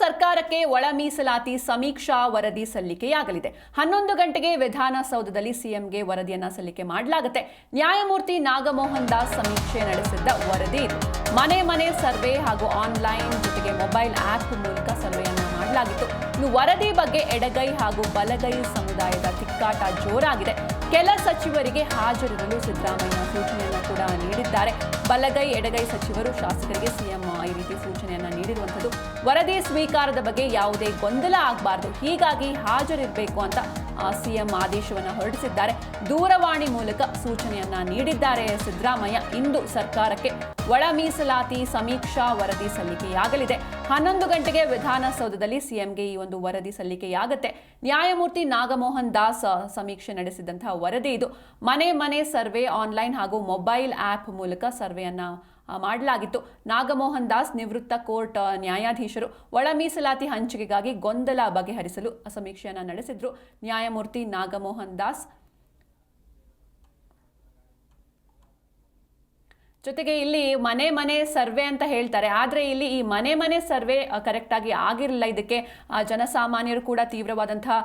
ಸರ್ಕಾರಕ್ಕೆ ಒಳ ಮೀಸಲಾತಿ ಸಮೀಕ್ಷಾ ವರದಿ ಸಲ್ಲಿಕೆಯಾಗಲಿದೆ. ಹನ್ನೊಂದು ಗಂಟೆಗೆ ವಿಧಾನಸೌಧದಲ್ಲಿ ಸಿಎಂಗೆ ವರದಿಯನ್ನ ಸಲ್ಲಿಕೆ ಮಾಡಲಾಗುತ್ತೆ. ನ್ಯಾಯಮೂರ್ತಿ ನಾಗಮೋಹನ್ ದಾಸ್ ಸಮೀಕ್ಷೆ ನಡೆಸಿದ್ದ ವರದಿ ಮನೆ ಮನೆ ಸರ್ವೆ ಹಾಗೂ ಆನ್ಲೈನ್ ಜೊತೆಗೆ ಮೊಬೈಲ್ ಆಪ್ ಮೂಲಕ ಸರ್ವೆಯನ್ನು ಮಾಡಲಾಗಿತ್ತು. ಇನ್ನು ವರದಿ ಬಗ್ಗೆ ಎಡಗೈ ಹಾಗೂ ಬಲಗೈ ಸಮುದಾಯದ ತಿಕ್ಕಾಟ ಜೋರಾಗಿದೆ. ಕೆಲ ಸಚಿವರಿಗೆ ಹಾಜರಿರಲು ಸಿದ್ದರಾಮಯ್ಯ ಸೂಚನೆಯನ್ನು ಕೂಡ ನೀಡಿದ್ದಾರೆ. ಬಲಗೈ, ಎಡಗೈ ಸಚಿವರು ಶಾಸಕರಿಗೆ ಸಿಎಂ ಈ ರೀತಿ ಸೂಚನೆಯನ್ನು ನೀಡಿರುವಂಥದ್ದು. ವರದಿ ಸ್ವೀಕಾರದ ಬಗ್ಗೆ ಯಾವುದೇ ಗೊಂದಲ ಆಗಬಾರ್ದು. ಹೀಗಾಗಿ ಹಾಜರಿರಬೇಕು ಅಂತ ಸಿಎಂ ಆದೇಶವನ್ನು ಹೊರಡಿಸಿದ್ದಾರೆ. ದೂರವಾಣಿ ಮೂಲಕ ಸೂಚನೆಯನ್ನ ನೀಡಿದ್ದಾರೆ ಸಿದ್ದರಾಮಯ್ಯ. ಇಂದು ಸರ್ಕಾರಕ್ಕೆ ಒಳ ಮೀಸಲಾತಿ ಸಮೀಕ್ಷಾ ವರದಿ ಸಲ್ಲಿಕೆಯಾಗಲಿದೆ. ಹನ್ನೊಂದು ಗಂಟೆಗೆ ವಿಧಾನಸೌಧದಲ್ಲಿ ಸಿಎಂಗೆ ಈ ಒಂದು ವರದಿ ಸಲ್ಲಿಕೆಯಾಗುತ್ತೆ. ನ್ಯಾಯಮೂರ್ತಿ ನಾಗಮೋಹನ್ ದಾಸ್ ಸಮೀಕ್ಷೆ ನಡೆಸಿದಂತಹ ವರದಿ ಇದು. ಮನೆ ಮನೆ ಸರ್ವೆ ಆನ್ಲೈನ್ ಹಾಗೂ ಮೊಬೈಲ್ ಆಪ್ ಮೂಲಕ ಸರ್ವೆಯನ್ನ ಮಾಡಲಾಗಿತ್ತು. ನಾಗಮೋಹನ್ ದಾಸ್ ನಿವೃತ್ತ ಕೋರ್ಟ್ ನ್ಯಾಯಾಧೀಶರು ಒಳ ಮೀಸಲಾತಿ ಹಂಚಿಕೆಗಾಗಿ ಗೊಂದಲ ಬಗೆಹರಿಸಲು ಸಮೀಕ್ಷೆಯನ್ನು ನಡೆಸಿದ್ರು. ನ್ಯಾಯಮೂರ್ತಿ ನಾಗಮೋಹನ್ ದಾಸ್ ಜೊತೆಗೆ ಇಲ್ಲಿ ಮನೆ ಮನೆ ಸರ್ವೆ ಅಂತ ಹೇಳ್ತಾರೆ. ಆದರೆ ಇಲ್ಲಿ ಈ ಮನೆ ಮನೆ ಸರ್ವೆ ಕರೆಕ್ಟಾಗಿ ಆಗಿರಲಿಲ್ಲ. ಇದಕ್ಕೆ ಜನಸಾಮಾನ್ಯರು ಕೂಡ ತೀವ್ರವಾದಂತಹ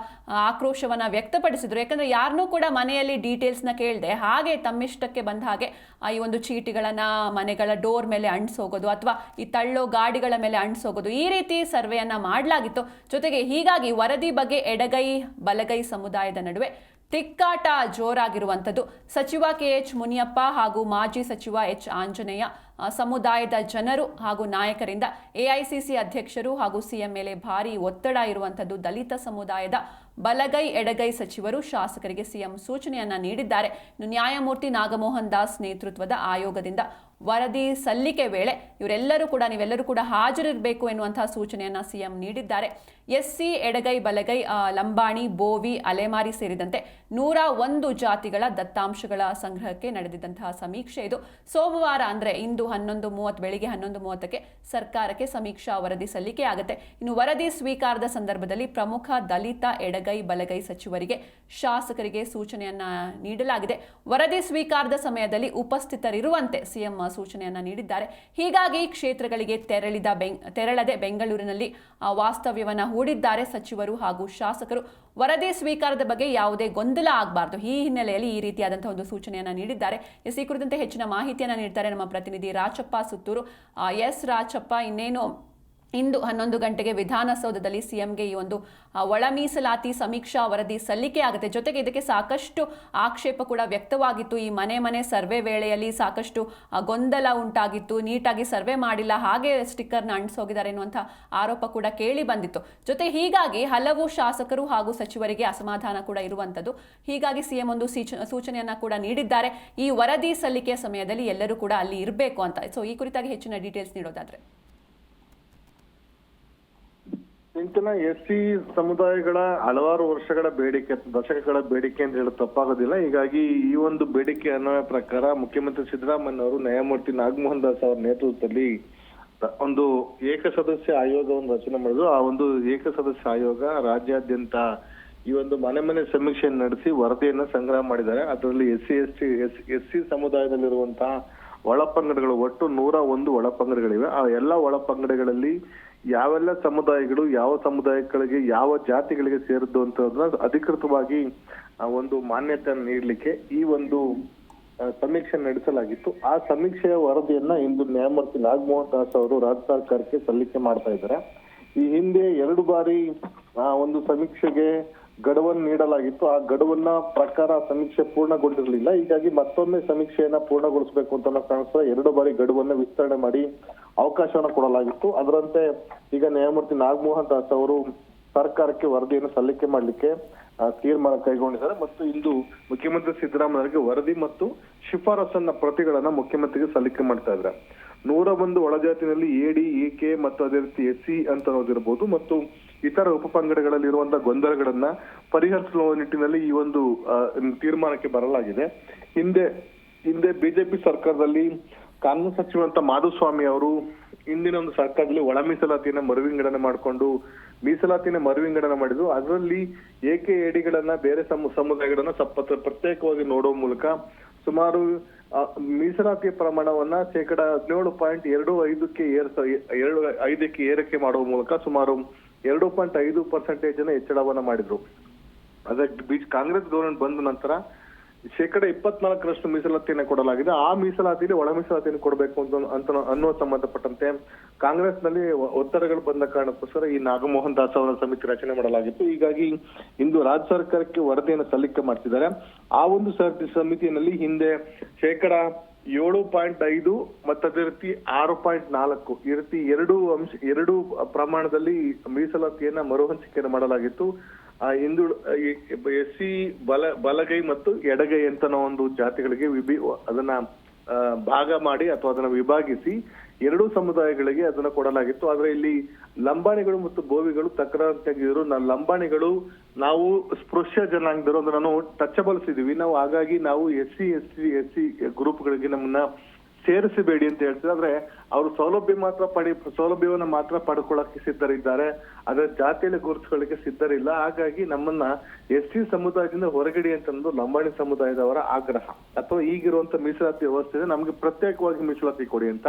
ಆಕ್ರೋಶವನ್ನ ವ್ಯಕ್ತಪಡಿಸಿದ್ರು. ಯಾಕಂದ್ರೆ ಯಾರನ್ನೂ ಕೂಡ ಮನೆಯಲ್ಲಿ ಡೀಟೇಲ್ಸ್ನ ಕೇಳದೆ. ಹಾಗೆ ತಮ್ಮಿಷ್ಟಕ್ಕೆ ಬಂದ ಹಾಗೆ ಈ ಒಂದು ಚೀಟಿಗಳನ್ನು ಮನೆಗಳ ಡೋರ್ ಮೇಲೆ ಅಂಟಿಸೋಗೋದು ಅಥವಾ ಈ ತಳ್ಳೋ ಗಾಡಿಗಳ ಮೇಲೆ ಅಂಟಿಸೋಗೋದು ಈ ರೀತಿ ಸರ್ವೆಯನ್ನು ಮಾಡಲಾಗಿತ್ತು. ಜೊತೆಗೆ ಹೀಗಾಗಿ ವರದಿ ಬಗ್ಗೆ ಎಡಗೈ, ಬಲಗೈ ಸಮುದಾಯದ ನಡುವೆ ತಿಕ್ಕಾಟ ಜೋರಾಗಿರುವಂಥದ್ದು. ಸಚಿವ ಕೆ ಎಚ್ ಮುನಿಯಪ್ಪ ಹಾಗೂ ಮಾಜಿ ಸಚಿವ ಎಚ್ ಆಂಜನೇಯ ಸಮುದಾಯದ ಜನರು ಹಾಗೂ ನಾಯಕರಿಂದ ಎಐಸಿಸಿ ಅಧ್ಯಕ್ಷರು ಹಾಗೂ ಸಿಎಂ ಮೇಲೆ ಭಾರಿ ಒತ್ತಡ ಇರುವಂಥದ್ದು ದಲಿತ ಸಮುದಾಯದ ಬಲಗೈ ಎಡಗೈ ಸಚಿವರು ಶಾಸಕರಿಗೆ ಸಿಎಂ ಸೂಚನೆಯನ್ನ ನೀಡಿದ್ದಾರೆ. ನ್ಯಾಯಮೂರ್ತಿ ನಾಗಮೋಹನ್ ದಾಸ್ ನೇತೃತ್ವದ ಆಯೋಗದಿಂದ ವರದಿ ಸಲ್ಲಿಕೆ ವೇಳೆ ಇವರೆಲ್ಲರೂ ಕೂಡ, ನೀವೆಲ್ಲರೂ ಕೂಡ ಹಾಜರಿರಬೇಕು ಎನ್ನುವಂತಹ ಸೂಚನೆಯನ್ನ ಸಿಎಂ ನೀಡಿದ್ದಾರೆ. ಎಸ್ಸಿ ಎಡಗೈ, ಬಲಗೈ ಲಂಬಾಣಿ, ಬೋವಿ, ಅಲೆಮಾರಿ ಸೇರಿದಂತೆ ನೂರ ಒಂದು ಜಾತಿಗಳ ದತ್ತಾಂಶಗಳ ಸಂಗ್ರಹಕ್ಕೆ ನಡೆದಿದ್ದಂತಹ ಸಮೀಕ್ಷೆ ಇದು. ಸೋಮವಾರ ಅಂದ್ರೆ ಇಂದು ಹನ್ನೊಂದು ಮೂವತ್ತು, ಬೆಳಿಗ್ಗೆ ಹನ್ನೊಂದು ಮೂವತ್ತಕ್ಕೆ ಸರ್ಕಾರಕ್ಕೆ ಸಮೀಕ್ಷಾ ವರದಿ ಸಲ್ಲಿಕೆ ಆಗುತ್ತೆ. ಇನ್ನು ವರದಿ ಸ್ವೀಕಾರದ ಸಂದರ್ಭದಲ್ಲಿ ಪ್ರಮುಖ ದಲಿತ ಎಡಗೈ, ಬಲಗೈ ಸಚಿವರಿಗೆ ಶಾಸಕರಿಗೆ ಸೂಚನೆಯನ್ನ ನೀಡಲಾಗಿದೆ. ವರದಿ ಸ್ವೀಕಾರದ ಸಮಯದಲ್ಲಿ ಉಪಸ್ಥಿತರಿರುವಂತೆ ಸಿಎಂ ಸೂಚನೆಯನ್ನ ನೀಡಿದ್ದಾರೆ. ಹೀಗಾಗಿ ಕ್ಷೇತ್ರಗಳಿಗೆ ತೆರಳಿದ ಬೆಂಗ್ ತೆರಳದೆ ಬೆಂಗಳೂರಿನಲ್ಲಿ ವಾಸ್ತವ್ಯವನ್ನು ಹೂಡಿದ್ದಾರೆ ಸಚಿವರು ಹಾಗೂ ಶಾಸಕರು. ವರದಿ ಸ್ವೀಕಾರದ ಬಗ್ಗೆ ಯಾವುದೇ ಗೊಂದಲ ಆಗಬಾರ್ದು. ಈ ಹಿನ್ನೆಲೆಯಲ್ಲಿ ಈ ರೀತಿಯಾದಂತಹ ಒಂದು ಸೂಚನೆಯನ್ನ ನೀಡಿದ್ದಾರೆ. ಎಸ್ ಈ ಕುರಿತಂತೆ ಹೆಚ್ಚಿನ ಮಾಹಿತಿಯನ್ನ ನೀಡ್ತಾರೆ ನಮ್ಮ ಪ್ರತಿನಿಧಿ ರಾಚಪ್ಪ ಸುತ್ತೂರು. ಎಸ್ ರಾಚಪ್ಪ, ಇನ್ನೇನು ಇಂದು ಹನ್ನೊಂದು ಗಂಟೆಗೆ ವಿಧಾನಸೌಧದಲ್ಲಿ ಸಿಎಂಗೆ ಈ ಒಂದು ಒಳ ಮೀಸಲಾತಿ ಸಮೀಕ್ಷಾ ವರದಿ ಸಲ್ಲಿಕೆ ಆಗುತ್ತೆ. ಜೊತೆಗೆ ಇದಕ್ಕೆ ಸಾಕಷ್ಟು ಆಕ್ಷೇಪ ಕೂಡ ವ್ಯಕ್ತವಾಗಿತ್ತು. ಈ ಮನೆ ಮನೆ ಸರ್ವೆ ವೇಳೆಯಲ್ಲಿ ಸಾಕಷ್ಟು ಗೊಂದಲ ಉಂಟಾಗಿತ್ತು. ನೀಟಾಗಿ ಸರ್ವೆ ಮಾಡಿಲ್ಲ. ಹಾಗೆ ಸ್ಟಿಕ್ಕರ್ನ ಅಂಟಿಸೋಗಿದ್ದಾರೆ ಎನ್ನುವಂಥ ಆರೋಪ ಕೂಡ ಕೇಳಿ ಬಂದಿತ್ತು. ಜೊತೆ ಹೀಗಾಗಿ ಹಲವು ಶಾಸಕರು ಹಾಗೂ ಸಚಿವರಿಗೆ ಅಸಮಾಧಾನ ಕೂಡ ಇರುವಂಥದ್ದು. ಹೀಗಾಗಿ ಸಿಎಂ ಒಂದು ಸೀಚ, ಸೂಚನೆಯನ್ನ ಕೂಡ ನೀಡಿದ್ದಾರೆ. ಈ ವರದಿ ಸಲ್ಲಿಕೆಯ ಸಮಯದಲ್ಲಿ ಎಲ್ಲರೂ ಕೂಡ ಅಲ್ಲಿ ಇರಬೇಕು ಅಂತ. ಸೊ ಈ ಕುರಿತಾಗಿ ಹೆಚ್ಚಿನ ಡೀಟೇಲ್ಸ್ ನೀಡೋದಾದ್ರೆ. ಇಂಚಿನ ಎಸ್ ಸಿ ಸಮುದಾಯಗಳ ಹಲವಾರು ವರ್ಷಗಳ ಬೇಡಿಕೆ, ದಶಕಗಳ ಬೇಡಿಕೆ ಅಂತ ಹೇಳಿ ತಪ್ಪಾಗೋದಿಲ್ಲ. ಹೀಗಾಗಿ ಈ ಒಂದು ಬೇಡಿಕೆ ಅನ್ನೋ ಪ್ರಕಾರ ಮುಖ್ಯಮಂತ್ರಿ ಸಿದ್ದರಾಮಯ್ಯ ಅವರು ನ್ಯಾಯಮೂರ್ತಿ ನಾಗಮೋಹನ್ ದಾಸ್ ಅವರ ನೇತೃತ್ವದಲ್ಲಿ ಒಂದು ಏಕಸದಸ್ಯ ಆಯೋಗವನ್ನು ರಚನೆ ಮಾಡಿದ್ರು. ಆ ಒಂದು ಏಕಸದಸ್ಯ ಆಯೋಗ ರಾಜ್ಯಾದ್ಯಂತ ಈ ಒಂದು ಮನೆ ಮನೆ ಸಮೀಕ್ಷೆಯನ್ನು ನಡೆಸಿ ವರದಿಯನ್ನ ಸಂಗ್ರಹ ಮಾಡಿದ್ದಾರೆ. ಅದರಲ್ಲಿ S C S T S S C ಸಮುದಾಯದಲ್ಲಿರುವಂತಹ ಒಳಪಂಗಡಗಳು ಒಟ್ಟು ನೂರ ಒಂದು ಒಳಪಂಗಡಗಳಿವೆ. ಆ ಎಲ್ಲ ಒಳಪಂಗಡಗಳಲ್ಲಿ ಯಾವೆಲ್ಲ ಸಮುದಾಯಗಳು, ಯಾವ ಸಮುದಾಯಗಳಿಗೆ, ಯಾವ ಜಾತಿಗಳಿಗೆ ಸೇರಿದ್ದು ಅಂತ ಅಧಿಕೃತವಾಗಿ ಒಂದು ಮಾನ್ಯತೆ ನೀಡಲಿಕ್ಕೆ ಈ ಒಂದು ಸಮೀಕ್ಷೆ ನಡೆಸಲಾಗಿತ್ತು. ಆ ಸಮೀಕ್ಷೆಯ ವರದಿಯನ್ನ ಇಂದು ನ್ಯಾಯಮೂರ್ತಿ ನಾಗಮೋಹನ್ ದಾಸ್ ಅವರು ರಾಜ್ಯ ಸರ್ಕಾರಕ್ಕೆ ಸಲ್ಲಿಕೆ ಮಾಡ್ತಾ ಇದ್ದಾರೆ. ಈ ಹಿಂದೆ ಎರಡು ಬಾರಿ, ಆ, ಒಂದು ಸಮೀಕ್ಷೆಗೆ ಗಡುವನ್ನು ನೀಡಲಾಗಿತ್ತು. ಆ ಗಡುವನ್ನ ಪ್ರಕಾರ ಸಮೀಕ್ಷೆ ಪೂರ್ಣಗೊಂಡಿರಲಿಲ್ಲ. ಹೀಗಾಗಿ ಮತ್ತೊಮ್ಮೆ ಸಮೀಕ್ಷೆಯನ್ನ ಪೂರ್ಣಗೊಳಿಸಬೇಕು ಅಂತ ಕಾರಣಕ್ಕೆ ಎರಡು ಬಾರಿ ಗಡುವನ್ನು ವಿಸ್ತರಣೆ ಮಾಡಿ ಅವಕಾಶವನ್ನು ಕೊಡಲಾಗಿತ್ತು. ಅದರಂತೆ ಈಗ ನ್ಯಾಯಮೂರ್ತಿ ನಾಗಮೋಹನ್ ದಾಸ್ ಅವರು ಸರ್ಕಾರಕ್ಕೆ ವರದಿಯನ್ನು ಸಲ್ಲಿಕೆ ಮಾಡಲಿಕ್ಕೆ ತೀರ್ಮಾನ ಕೈಗೊಂಡಿದ್ದಾರೆ. ಮತ್ತು ಇಂದು ಮುಖ್ಯಮಂತ್ರಿ ಸಿದ್ದರಾಮಯ್ಯ ವರದಿ ಮತ್ತು ಶಿಫಾರಸನ್ನ ಪ್ರತಿಗಳನ್ನ ಮುಖ್ಯಮಂತ್ರಿಗೆ ಸಲ್ಲಿಕೆ ಮಾಡ್ತಾ ಇದ್ದಾರೆ. ನೂರ ಒಂದು ಒಳಜಾತಿನಲ್ಲಿ ಎಡಿ ಎಕೆ ಮತ್ತು ಅದೇ ರೀತಿ ಎಸ್ ಸಿ ಅಂತ ಅನ್ನೋದಿರ್ಬೋದು. ಮತ್ತು ಇತರ ಉಪಪಂಗಡಗಳಲ್ಲಿ ಇರುವಂತಹ ಗೊಂದಲಗಳನ್ನ ಪರಿಹರಿಸುವ ನಿಟ್ಟಿನಲ್ಲಿ ಈ ಒಂದು ತೀರ್ಮಾನಕ್ಕೆ ಬರಲಾಗಿದೆ. ಹಿಂದೆ ಹಿಂದೆ ಬಿಜೆಪಿ ಸರ್ಕಾರದಲ್ಲಿ ಕಾನೂನು ಸಚಿವರಂತ ಮಾಧುಸ್ವಾಮಿ ಅವರು ಇಂದಿನ ಒಂದು ಸರ್ಕಾರದಲ್ಲಿ ಒಳ ಮೀಸಲಾತಿಯನ್ನ ಮರುವಿಂಗಡಣೆ ಮಾಡಿಕೊಂಡು ಮೀಸಲಾತಿನ ಮರುವಿಂಗಡಣೆ ಮಾಡಿದ್ರು. ಅದರಲ್ಲಿ ಏಕೆ ಎಡಿಗಳನ್ನ ಬೇರೆ ಸಮು, ಸಮುದಾಯಗಳನ್ನ ಸಪತ್ ಪ್ರತ್ಯೇಕವಾಗಿ ನೋಡುವ ಮೂಲಕ ಸುಮಾರು ಮೀಸಲಾತಿಯ ಮೀಸಲಾತಿ ಪ್ರಮಾಣವನ್ನ ಶೇಕಡಾ ಹದಿನೇಳು ಪಾಯಿಂಟ್ ಎರಡು ಐದಕ್ಕೆ ಏರ್ ಎರಡು ಐದಕ್ಕೆ ಏರಿಕೆ ಮಾಡುವ ಮೂಲಕ ಸುಮಾರು ಎರಡು ಪಾಯಿಂಟ್ ಐದು ಪರ್ಸೆಂಟೇಜ್ ಅನ್ನ ಹೆಚ್ಚಳವನ್ನ ಮಾಡಿದ್ರು. ಅದಕ್ಕೆ ಬೀಚ್ ಕಾಂಗ್ರೆಸ್ ಗವರ್ಮೆಂಟ್ ಬಂದ ನಂತರ ಶೇಕಡ ಇಪ್ಪತ್ನಾಲ್ಕರಷ್ಟು ಮೀಸಲಾತಿಯನ್ನು ಕೊಡಲಾಗಿದೆ. ಆ ಮೀಸಲಾತಿಯಲ್ಲಿ ಒಳ ಮೀಸಲಾತಿಯನ್ನು ಕೊಡಬೇಕು ಅಂತ ಅಂತ ಅನ್ನುವ ಸಂಬಂಧಪಟ್ಟಂತೆ ಕಾಂಗ್ರೆಸ್ನಲ್ಲಿ ಒತ್ತಡಗಳು ಬಂದ ಕಾರಣಕ್ಕೋಸ್ಕರ ಈ ನಾಗಮೋಹನ್ ದಾಸ್ ಅವರ ಸಮಿತಿ ರಚನೆ ಮಾಡಲಾಗಿತ್ತು. ಹೀಗಾಗಿ ಇಂದು ರಾಜ್ಯ ಸರ್ಕಾರಕ್ಕೆ ವರದಿಯನ್ನು ಸಲ್ಲಿಕೆ ಮಾಡ್ತಿದ್ದಾರೆ. ಆ ಒಂದು ಸಮಿತಿಯಲ್ಲಿ ಹಿಂದೆ ಶೇಕಡ ಏಳು ಪಾಯಿಂಟ್ ಐದು ಮತ್ತು ಅದೇ ರೀತಿ ಆರು ಪಾಯಿಂಟ್ ನಾಲ್ಕು. ಈ ರೀತಿ ಎರಡು ಅಂಶ, ಎರಡು ಪ್ರಮಾಣದಲ್ಲಿ ಮೀಸಲಾತಿಯನ್ನ ಮರುಹಂಚಿಕೆಯನ್ನು ಮಾಡಲಾಗಿತ್ತು. ಆ ಹಿಂದು ಎಸ್ ಸಿ ಬಲ, ಬಲಗೈ ಮತ್ತು ಎಡಗೈ ಅಂತ ಒಂದು ಜಾತಿಗಳಿಗೆ ವಿಭಿ ಅದನ್ನ ಭಾಗ ಮಾಡಿ ಅಥವಾ ಅದನ್ನ ವಿಭಾಗಿಸಿ ಎರಡೂ ಸಮುದಾಯಗಳಿಗೆ ಅದನ್ನ ಕೊಡಲಾಗಿತ್ತು. ಆದ್ರೆ ಇಲ್ಲಿ ಲಂಬಾಣಿಗಳು ಮತ್ತು ಬೋವಿಗಳು ತಕರಾರು ತೆಗೆದಿದ್ರು ನಾವು ಲಂಬಾಣಿಗಳು ನಾವು ಸ್ಪೃಶ್ಯ ಜನಾಂಗದರು ಅಂದ್ರೆ ನಾನು ಟಚಬಲ್ಸ್ ಇದೀವಿ ನಾವು ಹಾಗಾಗಿ ನಾವು S C S C S C ಗ್ರೂಪ್ಗಳಿಗೆ ನಮ್ಮನ್ನ ಸೇರಿಸಬೇಡಿ ಅಂತ ಹೇಳ್ತಾರೆ ಆದ್ರೆ ಅವರು ಸೌಲಭ್ಯ ಮಾತ್ರ ಪಡಿ, ಸೌಲಭ್ಯವನ್ನ ಮಾತ್ರ ಪಡ್ಕೊಳ್ಳಕ್ಕೆ ಸಿದ್ಧರಿದ್ದಾರೆ. ಅದರ ಜಾತಿಯಲ್ಲಿ ಗುರುತಿಸ್ಕೊಳ್ಳಿಕ್ಕೆ ಸಿದ್ಧರಿಲ್ಲ. ಹಾಗಾಗಿ ನಮ್ಮನ್ನ ಎಸ್ ಸಿ ಸಮುದಾಯದಿಂದ ಹೊರಗಡೆ ಅಂತ ಅನ್ನೋದು ಲಂಬಾಣಿ ಸಮುದಾಯದವರ ಆಗ್ರಹ. ಅಥವಾ ಈಗಿರುವಂತ ಮೀಸಲಾತಿ ವ್ಯವಸ್ಥೆ ನಮ್ಗೆ ಪ್ರತ್ಯೇಕವಾಗಿ ಮೀಸಲಾತಿ ಕೊಡಿ ಅಂತ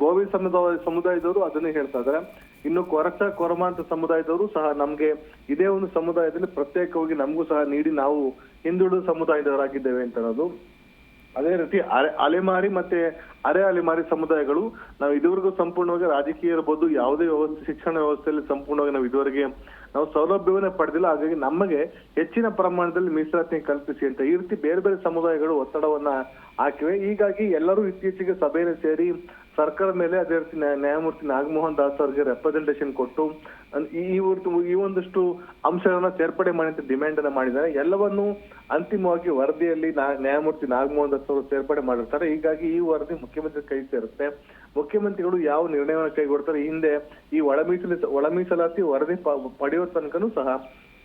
ಗೋವಿ ಸಮುದಾಯ, ಸಮುದಾಯದವರು ಅದನ್ನೇ ಹೇಳ್ತಾ ಇದಾರೆ ಇನ್ನು ಕೊರಚ ಕೊರಮಾಂತ ಸಮುದಾಯದವರು ಸಹ ನಮ್ಗೆ ಇದೇ ಒಂದು ಸಮುದಾಯದಲ್ಲಿ ಪ್ರತ್ಯೇಕವಾಗಿ ನಮಗೂ ಸಹ ನೀಡಿ ನಾವು ಹಿಂದುಳಿದ ಸಮುದಾಯದವರಾಗಿದ್ದೇವೆ ಅಂತ ಅನ್ನೋದು ಅದೇ ರೀತಿ ಅರೆ ಅಲೆಮಾರಿ ಮತ್ತೆ ಅರೆ ಅಲೆಮಾರಿ ಸಮುದಾಯಗಳು ನಾವು ಇದುವರೆಗೂ ಸಂಪೂರ್ಣವಾಗಿ ರಾಜಕೀಯ ಇರ್ಬೋದು, ಯಾವುದೇ ವ್ಯವಸ್ಥೆ, ಶಿಕ್ಷಣ ವ್ಯವಸ್ಥೆಯಲ್ಲಿ ಸಂಪೂರ್ಣವಾಗಿ ನಾವು ಇದುವರೆಗೆ ನಾವು ಸೌಲಭ್ಯವನ್ನೇ ಪಡೆದಿಲ್ಲ. ಹಾಗಾಗಿ ನಮಗೆ ಹೆಚ್ಚಿನ ಪ್ರಮಾಣದಲ್ಲಿ ಮೀಸಲಾತಿ ಕಲ್ಪಿಸಿ ಅಂತ ಈ ರೀತಿ ಬೇರೆ ಬೇರೆ ಸಮುದಾಯಗಳು ಒತ್ತಡವನ್ನ ಹಾಕಿವೆ ಹೀಗಾಗಿ ಎಲ್ಲರೂ ಇತ್ತೀಚೆಗೆ ಸಭೆಯಲ್ಲಿ ಸೇರಿ ಸರ್ಕಾರ ಮೇಲೆ ಅದೇ ರೀತಿ ನ್ಯಾಯಮೂರ್ತಿ ನಾಗಮೋಹನ್ ದಾಸ್ ಅವರಿಗೆ ರೆಪ್ರೆಸೆಂಟೇಷನ್ ಕೊಟ್ಟು ಈ ಈ ಒಂದು- ಈ ಒಂದಷ್ಟು ಅಂಶಗಳನ್ನ ಸೇರ್ಪಡೆ ಮಾಡಿ ಅಂತ ಡಿಮ್ಯಾಂಡ್ ಅನ್ನ ಮಾಡಿದ್ದಾರೆ. ಎಲ್ಲವನ್ನು ಅಂತಿಮವಾಗಿ ವರದಿಯಲ್ಲಿ ನ್ಯಾಯಮೂರ್ತಿ ನಾಗಮೋಹನ್ ದಾಸ್ ಅವರು ಸೇರ್ಪಡೆ ಮಾಡಿರ್ತಾರೆ. ಹೀಗಾಗಿ ಈ ವರದಿ ಮುಖ್ಯಮಂತ್ರಿ ಕೈ ಸೇರುತ್ತೆ. ಮುಖ್ಯಮಂತ್ರಿಗಳು ಯಾವ ನಿರ್ಣಯವನ್ನು ಕೈಗೊಡ್ತಾರೆ ಹಿಂದೆ ಈ ಒಳ ಮೀಸಲಿ ಒಳ ಮೀಸಲಾತಿ ವರದಿ ಪಡೆಯುವ ಪಡೆಯೋ ತನಕನೂ ಸಹ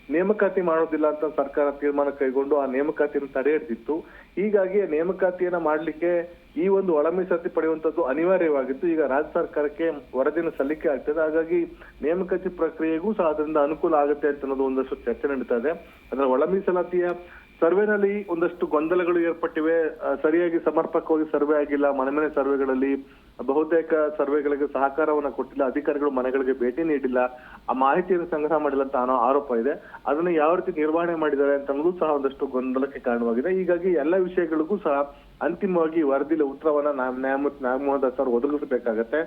ನೇಮಕಾತಿ ಮಾಡೋದಿಲ್ಲ ಅಂತ ಸರ್ಕಾರ ತೀರ್ಮಾನ ಕೈಗೊಂಡು ಆ ನೇಮಕಾತಿಯನ್ನು ತಡೆ ಹಿಡಿದಿತ್ತು ಹೀಗಾಗಿ ನೇಮಕಾತಿಯನ್ನ ಮಾಡಲಿಕ್ಕೆ ಈ ಒಂದು ಒಳ ಮೀಸಲಾತಿ ಪಡೆಯುವಂತದ್ದು ಅನಿವಾರ್ಯವಾಗಿತ್ತು. ಈಗ ರಾಜ್ಯ ಸರ್ಕಾರಕ್ಕೆ ವರದಿನ ಸಲ್ಲಿಕೆ ಆಗ್ತದೆ. ಹಾಗಾಗಿ ನೇಮಕಾತಿ ಪ್ರಕ್ರಿಯೆಗೂ ಸಹ ಅದರಿಂದ ಅನುಕೂಲ ಆಗುತ್ತೆ ಅಂತ ಅನ್ನೋದು ಒಂದಷ್ಟು ಚರ್ಚೆ ನಡೀತಾ ಇದೆ. ಅಂದ್ರೆ ಒಳ ಮೀಸಲಾತಿಯ ಸರ್ವೆನಲ್ಲಿ ಒಂದಷ್ಟು ಗೊಂದಲಗಳು ಏರ್ಪಟ್ಟಿವೆ. ಸರಿಯಾಗಿ ಸಮರ್ಪಕವಾಗಿ ಸರ್ವೆ ಆಗಿಲ್ಲ. ಮನೆ ಮನೆ ಸರ್ವೆಗಳಲ್ಲಿ ಬಹುತೇಕ ಸರ್ವೆಗಳಿಗೆ ಸಹಕಾರವನ್ನು ಕೊಟ್ಟಿಲ್ಲ, ಅಧಿಕಾರಿಗಳು ಮನೆಗಳಿಗೆ ಭೇಟಿ ನೀಡಿಲ್ಲ, ಆ ಮಾಹಿತಿಯನ್ನು ಸಂಗ್ರಹ ಮಾಡಿಲ್ಲ ಅಂತ ಅನ್ನೋ ಆರೋಪ ಇದೆ. ಅದನ್ನು ಯಾವ ರೀತಿ ನಿರ್ವಹಣೆ ಮಾಡಿದ್ದಾರೆ ಅಂತ ಸಹ ಒಂದಷ್ಟು ಗೊಂದಲಕ್ಕೆ ಕಾರಣವಾಗಿದೆ. ಹೀಗಾಗಿ ಎಲ್ಲ ವಿಷಯಗಳಿಗೂ ಸಹ ಅಂತಿಮವಾಗಿ ವರದಿಲಿ ಉತ್ತರವನ್ನ ನ್ಯಾಯಮೂರ್ತಿ ದಾಸ್ ಅವರು ಒದಗಿಸಬೇಕಾಗತ್ತೆ.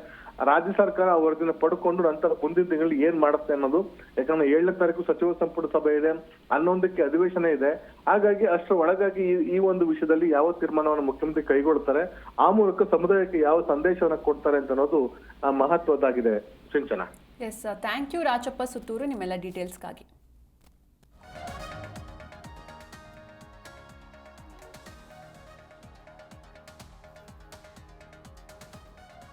ರಾಜ್ಯ ಸರ್ಕಾರ ಆ ವರದಿನ ಪಡ್ಕೊಂಡು ನಂತರ ಮುಂದಿನ ತಿಂಗಳಲ್ಲಿ ಏನ್ ಮಾಡುತ್ತೆ ಅನ್ನೋದು, ಯಾಕಂದ್ರೆ ಏಳನೇ ತಾರೀಕು ಸಚಿವ ಸಂಪುಟ ಸಭೆ ಇದೆ, ಹನ್ನೊಂದಕ್ಕೆ ಅಧಿವೇಶನ ಇದೆ. ಹಾಗಾಗಿ ಅಷ್ಟರ ಒಳಗಾಗಿ ಈ- ಒಂದು ವಿಷಯದಲ್ಲಿ ಯಾವ ತೀರ್ಮಾನವನ್ನು ಮುಖ್ಯಮಂತ್ರಿ ಕೈಗೊಳ್ತಾರೆ, ಆ ಮೂಲಕ ಸಮುದಾಯಕ್ಕೆ ಯಾವ ಸಂದೇಶವನ್ನು ಕೊಡ್ತಾರೆ ಅಂತ ಅನ್ನೋದು ಮಹತ್ವದ್ದಾಗಿದೆ. Sinchana. Yes thank you Rajappa Suttur. ನಿಮ್ಮೆಲ್ಲ ಡೀಟೇಲ್ಸ್ಗಾಗಿ